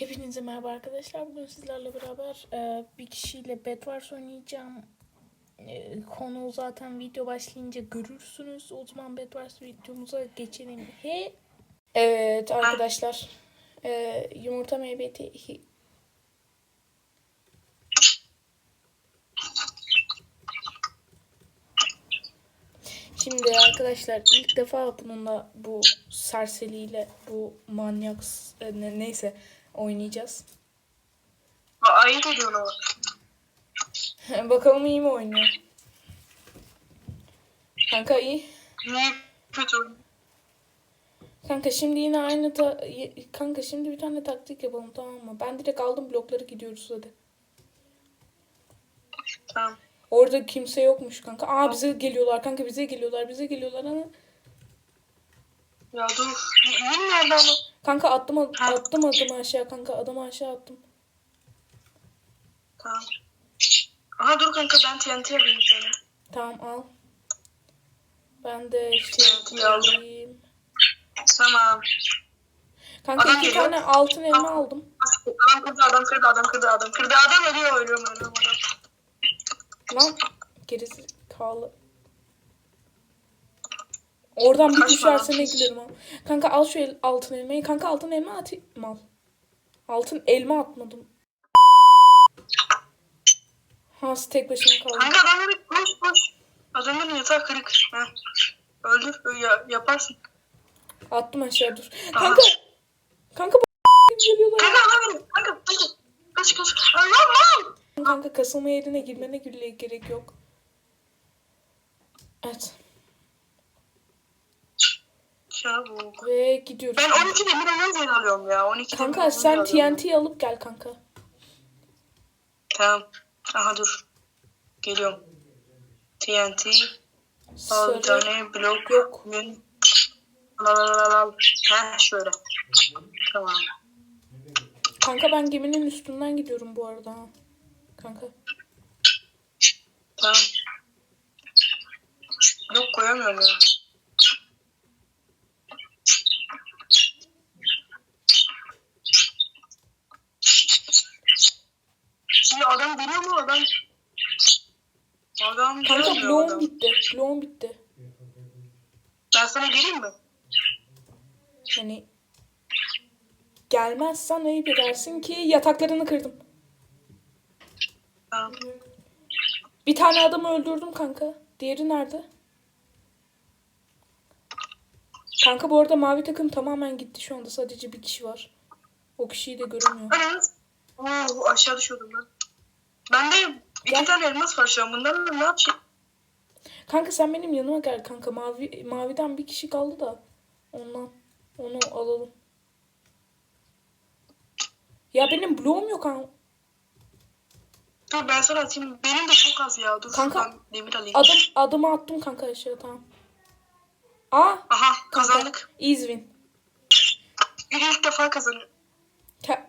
Hepinize merhaba arkadaşlar. Bugün sizlerle beraber e, bir kişiyle Bedwars oynayacağım. E, konu zaten video başlayınca görürsünüz. O zaman Bedwars videomuza geçelim. He. Evet arkadaşlar. E, yumurta meybeti Şimdi arkadaşlar ilk defa bununla bu serseriyle bu manyak e, ne- neyse oynayacağız. Ayıp ediyorsun ama. Bakalım iyi mi oynuyor? Kanka iyi. Niye kötü? Kanka şimdi yine aynı ta kanka şimdi bir tane taktik yapalım tamam mı? Ben direkt aldım blokları gidiyoruz hadi. Tamam. Orada kimse yokmuş kanka. Aa bize geliyorlar kanka bize geliyorlar bize geliyorlar ama. Ya dur. Yün nerede ama? Kanka attım attım adımı aşağı kanka adamı aşağı attım. Tamam. Aha dur kanka ben TNT yapayım sana. Tamam al. Ben de işte TNT aldım. alayım. Tamam. Kanka Adam iki geliyor. tane altın elma aldım. Adam kırdı adam kırdı adam kırdı adam kırdı adam ölüyor ölüyorum ölüyorum adam. Lan gerizekalı. Oradan bir düşerse ne gülerim ha. Kanka al şu el, altın elmayı. Kanka altın elma at. Mal. Altın elma atmadım. Ha tek başına kaldım. Kanka adamları koş koş. Adamların yatağı kırık. Heh. Öldür ya, yaparsın. Attım aşağı dur. Aha. Kanka. Kanka bu geliyorlar. Kanka adam kanka kanka. Kaç kaç. Lan lan. Kanka kasılma yerine girmene gerek yok. Evet. Çabuk. Ve gidiyoruz. Ben 12 demir yer alıyorum ya. 12 demir Kanka olan sen alıyorum. TNT alıp gel kanka. Tamam. Aha dur. Geliyorum. TNT. Al bir Sarı. tane blok. Yok. Yün. Al al al al. Heh şöyle. Tamam. Kanka ben geminin üstünden gidiyorum bu arada. ha. Kanka. Tamam. Yok koyamıyorum ya. Şimdi adam geliyor mu adam? Adam Kanka gelmiyor bloğum adam. Bloğum bitti. Ben sana geleyim mi? Hani gelmezsen ayıp edersin ki yataklarını kırdım. Tamam. Bir tane adamı öldürdüm kanka. Diğeri nerede? Kanka bu arada mavi takım tamamen gitti şu anda. Sadece bir kişi var. O kişiyi de göremiyorum. Anam. Oo, aşağı düşüyordum ben. Bende iki Gel. tane elmas var şu an. Bundan ne yapacağım? Kanka sen benim yanıma gel kanka. Mavi maviden bir kişi kaldı da. Ondan. Onu alalım. Ya benim bloğum yok ha. Dur ben sana atayım. Benim de çok az ya. Dur Kanka, şuradan demir alayım. Adım adımı attım kanka aşağı tamam. Aa Aha kazandık. Win. İlk defa kazandık. Ke-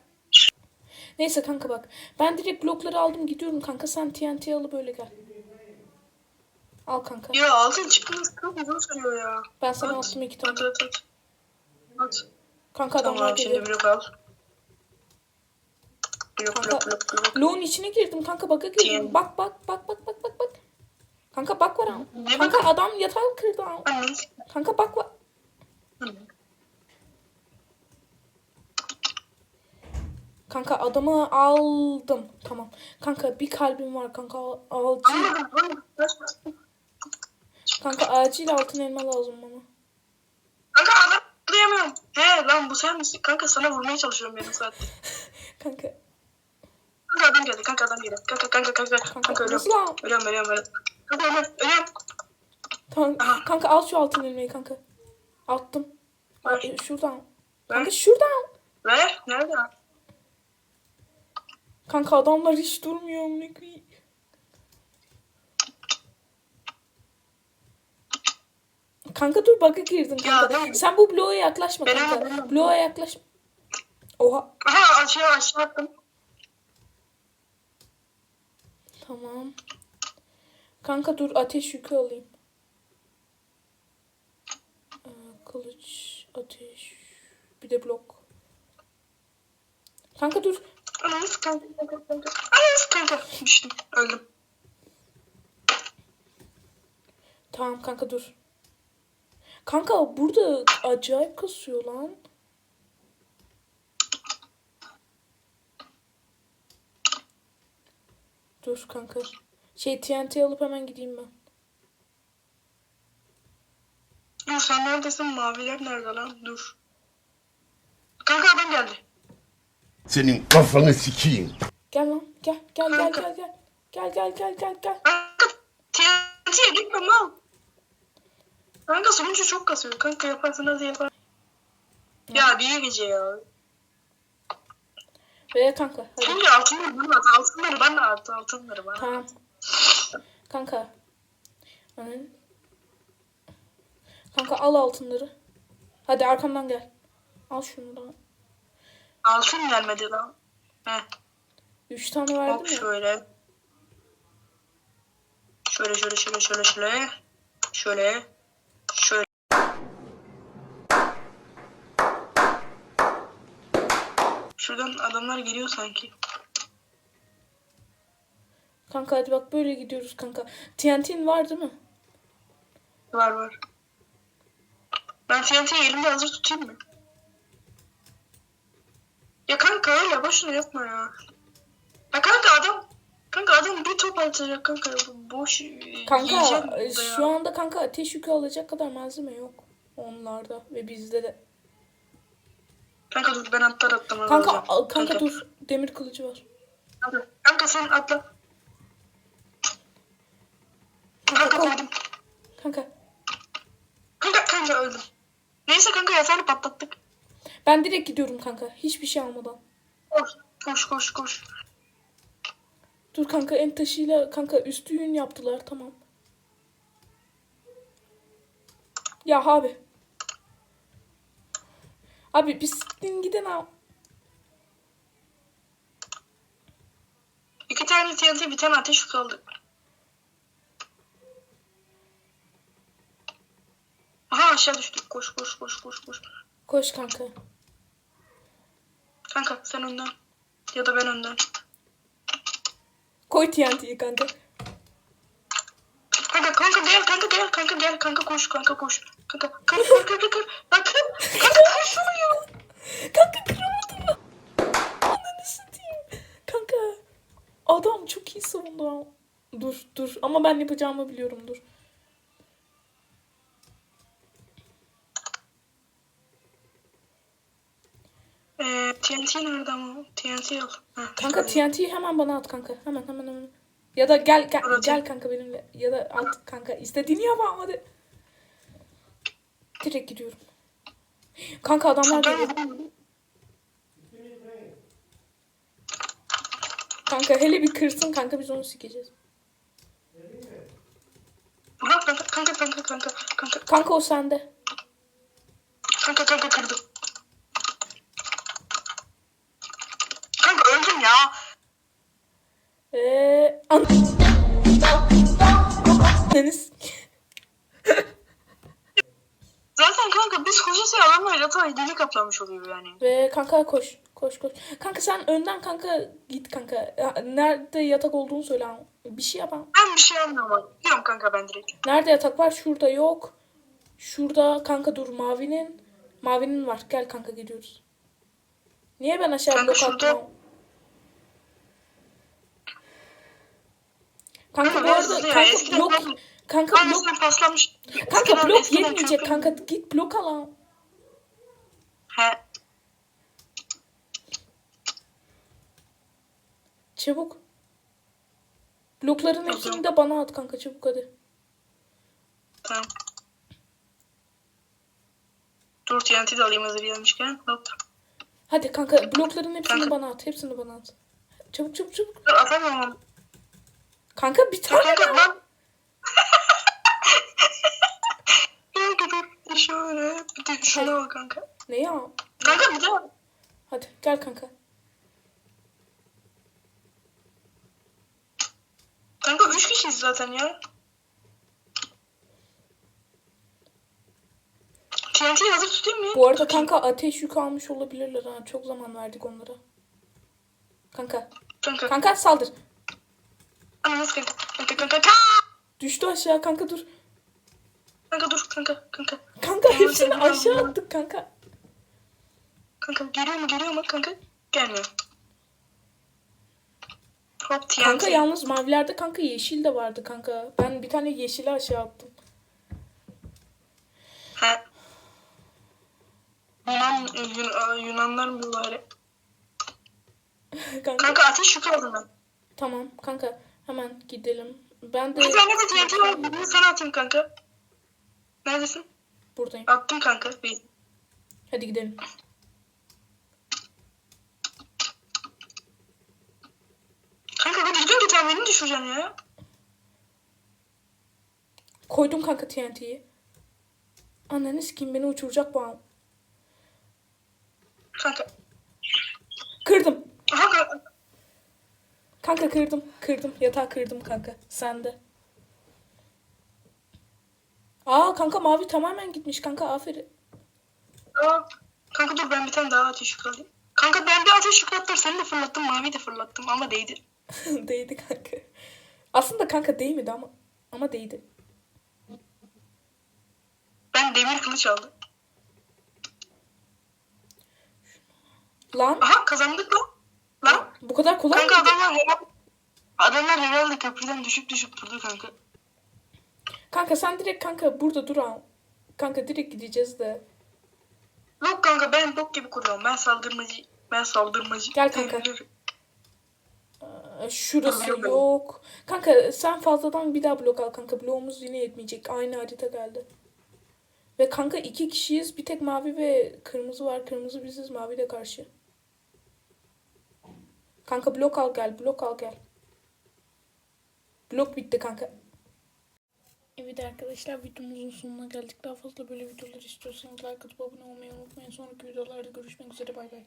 Neyse kanka bak. Ben direkt blokları aldım gidiyorum kanka. Sen TNT alıp böyle gel. Al kanka. Ya altın çıkması çok uzun sürüyor ya. Ben sana At. attım iki tane. At at at. At. Kanka adamlar Tamam şimdi geliyor. blok al. Blok Kanka- blok blok içine girdim kanka baka girdim. Bak bak bak bak bak bak bak. Kanka bak var. Ne Kanka bak? adam yatağı kırdı. Anam. Kanka bak var. Kanka adamı aldım. Tamam. Kanka bir kalbim var kanka. Al- Acil. Anladım anladım. Kaç, kaç. Kanka acil altın elma lazım bana. Kanka adam atlayamıyorum. He lan bu sen misin? Kanka sana vurmaya çalışıyorum yarım saat. Kanka. Kanka adam geldi. Kanka adam geldi. Kanka kanka kanka. Kanka, Kanka ölüyorum. lan? Ölüyorum ölüyorum ölüyorum. Kanka ölüyorum. Ölüyorum. Tamam. Aha. Kanka al şu altın elmayı kanka. Attım. Ver. Ay, Şuradan. Ver. Kanka şuradan. Ver. Nerede? Kanka adamlar hiç durmuyor. amına Kanka dur bug'a girdin Ya, kanka. ben- Sen bu bloğa yaklaşma Ben kanka. Bloğa yaklaş. Oha. Aha aşağı aşağı attım. Tamam. Kanka dur ateş yükü alayım. Ee, kılıç, ateş, bir de blok. Kanka dur. Ananı kanka. Ananı kanka. Düştüm. Öldüm. Tamam kanka dur. Kanka burada acayip kasıyor lan. Dur kanka. Şey TNT alıp hemen gideyim ben. Dur sen neredesin? Maviler nerede lan? Dur. Kanka adam geldi. Senin kafanı sikeyim. Gel lan gel gel gel gel gel. Gel gel gel gel gel. Kanka TNT'ye gitme mal. Kanka sonucu çok kasıyor. Kanka yaparsın hadi yapar. Ya bir gece ya. Ve kanka hadi. Şimdi altınları bana at. Altınları bana at. Altınları bana Tamam. Kanka. Anladın? Kanka al altınları. Hadi arkamdan gel. Al şunu da. Altın gelmedi lan. Heh. Üç tane verdim Hop ya. şöyle. Şöyle şöyle şöyle şöyle şöyle. Şöyle. Şöyle. Şuradan adamlar geliyor sanki. Kanka hadi bak böyle gidiyoruz kanka. TNT'in var değil mi? Var var. Ben TNT'yi elimde hazır tutayım mı? Ya kanka öyle boşuna yapma ya. Ya kanka adam top atacak kanka. Boş e, Kanka yiyeceğim e, şu anda kanka ateş yükü alacak kadar malzeme yok. Onlarda ve bizde de. Kanka dur ben atlar atlamam Kanka lazım. al- kanka dur. Demir kılıcı var. Kanka, kanka sen atla. Kanka Kanka koy. koydum. Kanka. Kanka kanka öldüm. Neyse kanka yatağını patlattık. Ben direkt gidiyorum kanka. Hiçbir şey almadan. Koş koş koş koş. Dur kanka en taşıyla kanka üstü yün yaptılar tamam. Ya abi. Abi biz siktin gidin abi. İki tane TNT bir tane ateş kaldı. Aha aşağı düştük. Koş koş koş koş koş. Koş kanka. Kanka sen önden. Ya da ben önden. Koy TNT'yi kanka. Kanka kanka gel kanka gel kanka gel kanka koş kanka koş. Kanka kanka kanka kanka kanka. Lan kır. Kanka kırsana ya. Kanka kıramadım mı? Ananı satayım. Kanka. Adam çok iyi savundu. Dur dur ama ben yapacağımı biliyorum dur. Ee, TNT nerede ama? TNT al. Heh, Kanka. TNT'yi hemen bana at kanka. Hemen hemen hemen. Ya da gel gel Dur, gel kanka benimle. Ya da at kanka. İstediğini yap ama hadi. Direkt gidiyorum. Kanka adamlar geliyor. Kanka hele bir kırsın kanka biz onu sikeceğiz. Kanka kanka kanka kanka kanka Kanka o sende. kanka kanka kırdım. Kanka öldüm ya. Eee an. Zaten kanka biz koşarsa adamlar yatağa deli kaplamış oluyor yani. Ve kanka koş. Koş koş. Kanka sen önden kanka git kanka. Nerede yatak olduğunu söyle. Bir şey yap. ama. Ben bir şey anlamadım. ama. Gidiyorum kanka ben direkt. Nerede yatak var? Şurada yok. Şurada kanka dur mavinin. Mavinin var. Gel kanka gidiyoruz. Niye ben aşağı Kanka şurada-? Kanka bu arada kanka blok kanka blok sen paslanmış. kanka blok yetmeyecek kanka git blok al. He. Çabuk. Blokların hepsini de bana at kanka çabuk hadi. Tamam. Dur TNT de alayım hazır gelmişken. Hop. Hadi kanka blokların hepsini Kanka. bana at. Hepsini bana at. Çabuk çabuk çabuk. Dur atamam. Kanka bir tane kanka daha. lan. Kanka dur. Şöyle. Bir de şuna bak kanka. Ne ya? Kanka bir daha. Hadi gel kanka. Kanka üç kişiyiz zaten ya. TNT'yi hazır tutayım mı? Bu arada kanka ateş yükü almış olabilirler ha. Çok zaman verdik onlara. Kanka. Kanka. Kanka saldır. Ana nasıl kanka? Kanka kanka kanka. Düştü aşağı kanka dur. Kanka dur kanka kanka. Kanka hepsini aşağı tamam. attık kanka. Kanka geliyor mu geliyor mu kanka? Gelmiyor. Hop TNT. Kanka yalnız mavilerde kanka yeşil de vardı kanka. Ben bir tane yeşili aşağı attım. He. Yunan, Yun- Yunanlar mı bari? kanka. Kanka ateş ben. Tamam kanka hemen gidelim. Ben de Bir tane de TNT var. Sana atayım kanka. Neredesin? buradayım. Attım kanka. Bir. Hadi gidelim. Kanka bir düzgün git beni düşüreceğim ya. Koydum kanka TNT'yi. Ananı sikeyim beni uçuracak bu an. Kanka. Kırdım. Kanka. Kanka kırdım. Kırdım. Yatağı kırdım kanka. Sen de. Aa kanka mavi tamamen gitmiş kanka aferin. Aa, Kanka dur ben bir tane daha ateş yükü alayım. Kanka ben bir ateş yükü attım. Seni de fırlattım. Mavi de fırlattım ama değdi. değdi kanka. Aslında kanka değmedi ama ama değdi. Ben demir kılıç aldım. Lan Aha kazandık lan. Bu kadar kolay Kanka mıydı? adamlar herhalde, adamlar herhalde köprüden düşüp düşüp durdu kanka. Kanka sen direkt kanka burada dur al. Kanka direkt gideceğiz de. Yok kanka ben bok gibi kuruyorum. Ben saldırmacı. Ben saldırmacı. Gel kanka. Ee, Şurası Yok, yok. yok. Kanka sen fazladan bir daha blok al kanka. Bloğumuz yine yetmeyecek. Aynı harita geldi. Ve kanka iki kişiyiz. Bir tek mavi ve kırmızı var. Kırmızı biziz. Mavi de karşı. Kanka blok al gel. Blok al gel. Blok bitti kanka. Evet arkadaşlar videomuzun sonuna geldik. Daha fazla böyle videolar istiyorsanız like atıp abone olmayı unutmayın. Sonraki videolarda görüşmek üzere. Bay bay.